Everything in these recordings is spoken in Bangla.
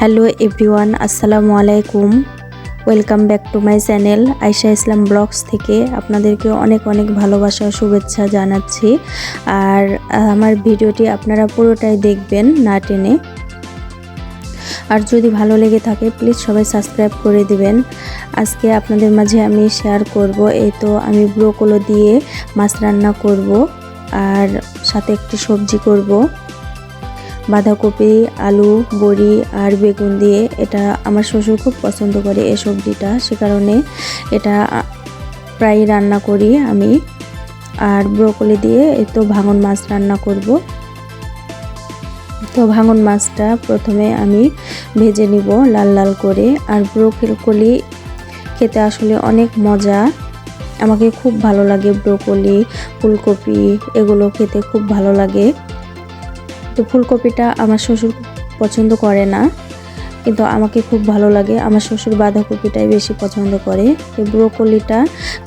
হ্যালো এভরিওয়ান আসসালামু আলাইকুম welcome back to my channel Ayesha Islam blogs থেকে আপনাদেরকে অনেক অনেক ভালোবাসা, শুভেচ্ছা জানাচ্ছি। আর আমার ভিডিওটি আপনারা পুরোটাই দেখবেন না টেনে। আর যদি ভালো লেগে থাকে প্লিজ সবাই সাবস্ক্রাইব করে দিবেন। আজকে আপনাদের মাঝে আমি শেয়ার করব, এই তো আমি ব্রোকলো দিয়ে মাছ রান্না করব, আর সাথে একটি সবজি করব। বাঁধাকপি, আলু, বড়ি আর বেগুন দিয়ে এটা আমার শ্বশুর খুব পছন্দ করে এই সবজিটা। সে কারণে এটা প্রায় রান্না করি আমি। আর ব্রোকলি দিয়ে তো ভাঙন মাছ রান্না করব। তো ভাঙন মাছটা প্রথমে আমি ভেজে নিব লাল লাল করে। আর ব্রোকলি খেতে আসলে অনেক মজা। আমাকে খুব ভালো লাগে ব্রোকলি, ফুলকপি, এগুলো খেতে খুব ভালো লাগে। তো ফুলকপিটা আমার শ্বশুর পছন্দ করে না, কিন্তু আমাকে খুব ভালো লাগে। আমার শ্বশুর বাঁধাকপিটাই বেশি পছন্দ করে। তো ব্রোকলিটা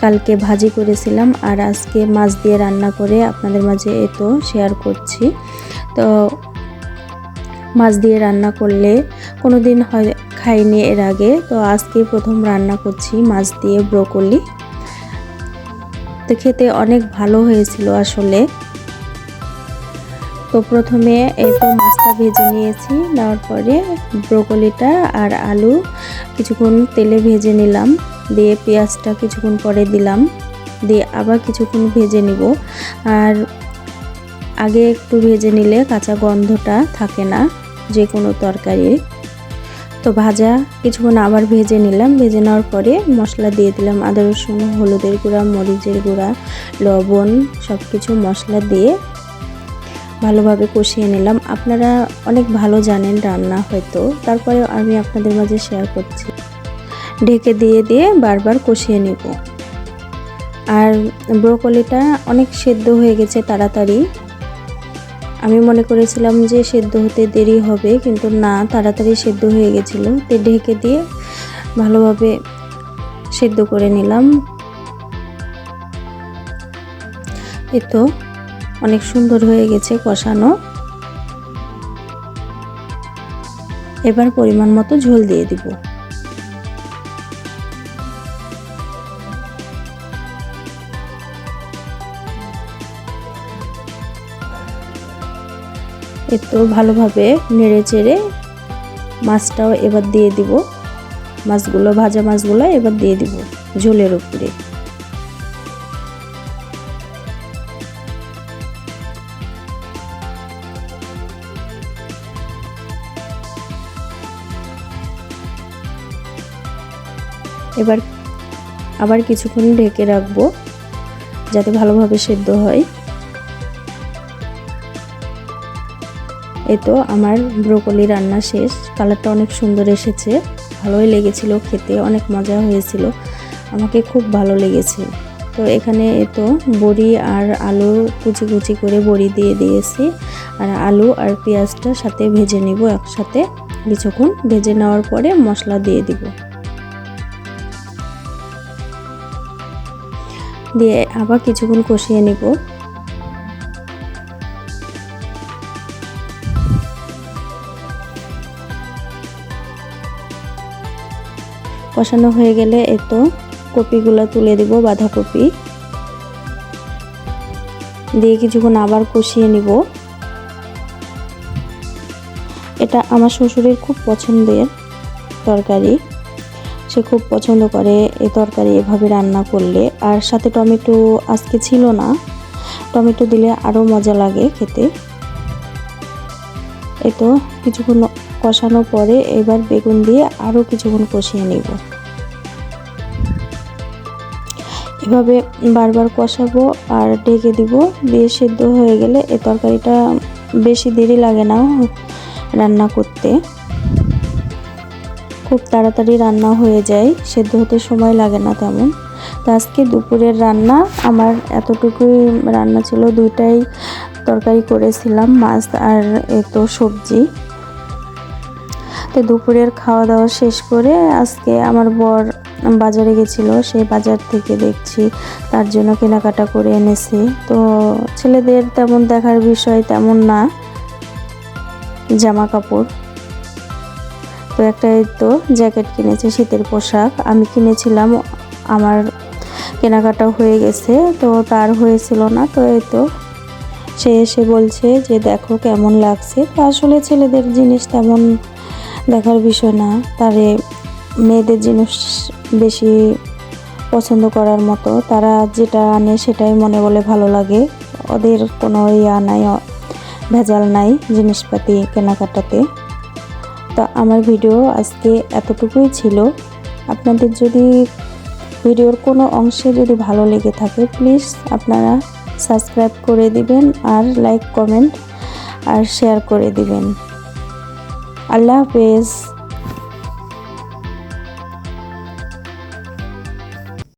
কালকে ভাজি করেছিলাম আর আজকে মাছ দিয়ে রান্না করে আপনাদের মাঝে এ তো শেয়ার করছি। তো মাছ দিয়ে রান্না করলে কোনো দিন হয়, খাইনি এর আগে। তো আজকে প্রথম রান্না করছি মাছ দিয়ে ব্রোকলি। তো খেতে অনেক ভালো হয়েছিল আসলে। তো প্রথমে এই তো মাছটা ভেজে নিয়েছি, নেওয়ার পরে ব্রোকলিটা আর আলু কিছুক্ষণ তেলে ভেজে নিলাম, দিয়ে পেঁয়াজটা কিছুক্ষণ পরে দিলাম, দিয়ে আবার কিছুক্ষণ ভেজে নিব। আর আগে একটু ভেজে নিলে কাঁচা গন্ধটা থাকে না যে কোনো তরকারি। তো ভাজা কিছুক্ষণ আবার ভেজে নিলাম, ভেজে নেওয়ার পরে মশলা দিয়ে দিলাম আদা রসুন, হলুদের গুঁড়া, মরিচের গুঁড়া, লবণ সব কিছু মশলা দিয়ে ভালোভাবে কষিয়ে নিলাম। আপনারা অনেক ভালো জানেন রান্না হয়তো। তারপরে আমি আপনাদের মাঝে শেয়ার করছি। ঢেকে দিয়ে দিয়ে বারবার কষিয়ে নেব। আর ব্রোকলিটা অনেক সেদ্ধ হয়ে গেছে তাড়াতাড়ি। আমি মনে করেছিলাম যে সেদ্ধ হতে দেরি হবে, কিন্তু না, তাড়াতাড়ি সেদ্ধ হয়ে গেছিল। তো ঢেকে দিয়ে ভালোভাবে সেদ্ধ করে নিলাম। এ তো অনেক সুন্দর হয়ে গেছে কষানো। এবার পরিমাণ মতো ঝোল দিয়ে দিব। একটু ভালোভাবে নেড়ে চেড়ে মাছটাও এবার দিয়ে দিব। মাছগুলো, ভাজা মাছগুলো এবার দিয়ে দিব ঝোলের উপরে। এবার আবার কিছুক্ষণ ঢেকে রাখব, যাতে ভালোভাবে সেদ্ধ হয়। এই তো আমার ব্রোকলি রান্না শেষ, কালারটা অনেক সুন্দর এসেছে, ভালোই লেগেছিল খেতে, অনেক মজা হয়েছিল, আমাকে খুব ভালো লেগেছে। তো এখানে এ তো বড়ি আর আলু কুচি কুচি করে বড়ি দিয়ে দিয়েছি, আর আলু আর পেঁয়াজটা সাথে ভেজে নিব একসাথে, কিছুক্ষণ ভেজে নেওয়ার পরে মশলা দিয়ে দিব। দিয়ে আবার কিছুক্ষণ কষিয়ে নিব। কষানো হয়ে গেলে এতো কপিগুলো তুলে দিব, বাঁধাকপি। দিয়ে কিছুক্ষণ আবার কষিয়ে নিব। এটা আমার শ্বশুরের খুব পছন্দের তরকারি। সে খুব পছন্দ করে এই তরকারি এভাবে রান্না করলে। আর সাথে টমেটো আজকে ছিল না। টমেটো দিলে আরও মজা লাগে খেতে। এ তো কিছুক্ষণ কষানোর পরে এবার বেগুন দিয়ে আরও কিছুক্ষণ কষিয়ে নিব। এভাবে বারবার কষাবো আর ঢেকে দিব। দিয়ে সেদ্ধ হয়ে গেলে এ তরকারিটা বেশি দেরি লাগে না রান্না করতে। খুব তাড়াতাড়ি রান্না হয়ে যায়, সেদ্ধ হতে সময় লাগে না তেমন। তো আজকে দুপুরের রান্না, আমার এতটুকুই রান্না ছিল, দুইটাই তরকারি করেছিলাম, মাছ আর এত সবজি। তো দুপুরের খাওয়া দাওয়া শেষ করে আজকে আমার বর বাজারে গেছিল, সেই বাজার থেকে দেখছি তার জন্য কেনাকাটা করে এনেছে। তো ছেলেদের তেমন দেখার বিষয় তেমন না, জামা কাপড়। তো একটা তো জ্যাকেট কিনেছে, শীতের পোশাক। আমি কিনেছিলাম, আমার কেনাকাটা হয়ে গেছে, তো তার হয়েছিল না, তো এই তো। সে এসে বলছে যে, দেখো কেমন লাগছে। তো আসলে ছেলেদের জিনিস তেমন দেখার বিষয় না। তারে মেয়েদের জিনিস বেশি পছন্দ করার মতো। তারা যেটা আনে সেটাই মনে বলে ভালো লাগে। ওদের কোনো ইয়া নাই, ভেজাল নাই জিনিসপাতি কেনাকাটাতে। তো আমার ভিডিও আজকে এতটুকুই ছিল। আপনাদের যদি ভিডিওর কোনো অংশে যদি ভালো লেগে থাকে প্লিজ আপনারা সাবস্ক্রাইব করে দিবেন আর লাইক কমেন্ট আর শেয়ার করে দিবেন। আল্লাহ হাফেজ।